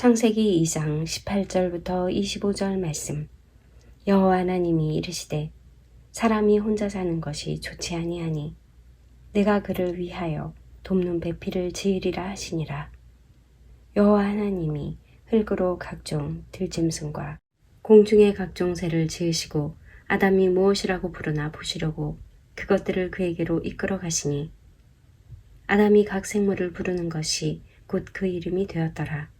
창세기 2장 18절부터 25절 말씀. 여호와 하나님이 이르시되 사람이 혼자 사는 것이 좋지 아니하니 내가 그를 위하여 돕는 배필을 지으리라 하시니라. 여호와 하나님이 흙으로 각종 들짐승과 공중의 각종 새를 지으시고 아담이 무엇이라고 부르나 보시려고 그것들을 그에게로 이끌어 가시니 아담이 각 생물을 부르는 것이 곧 그 이름이 되었더라.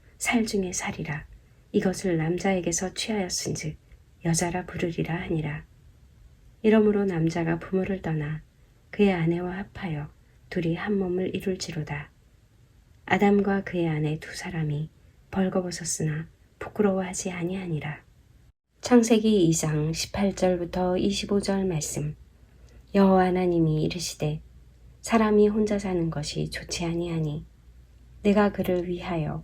살 중에 살이라. 이것을 남자에게서 취하였은즉 여자라 부르리라 하니라. 이러므로 남자가 부모를 떠나 그의 아내와 합하여 둘이 한 몸을 이룰지로다. 아담과 그의 아내 두 사람이 벌거벗었으나 부끄러워하지 아니하니라. 창세기 2장 18절부터 25절 말씀. 여호와 하나님이 이르시되 사람이 혼자 사는 것이 좋지 아니하니 내가 그를 위하여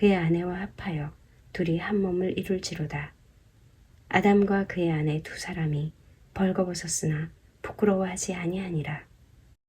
그의 아내와 합하여 둘이 한 몸을 이룰지로다. 아담과 그의 아내 두 사람이 벌거벗었으나 부끄러워하지 아니하니라.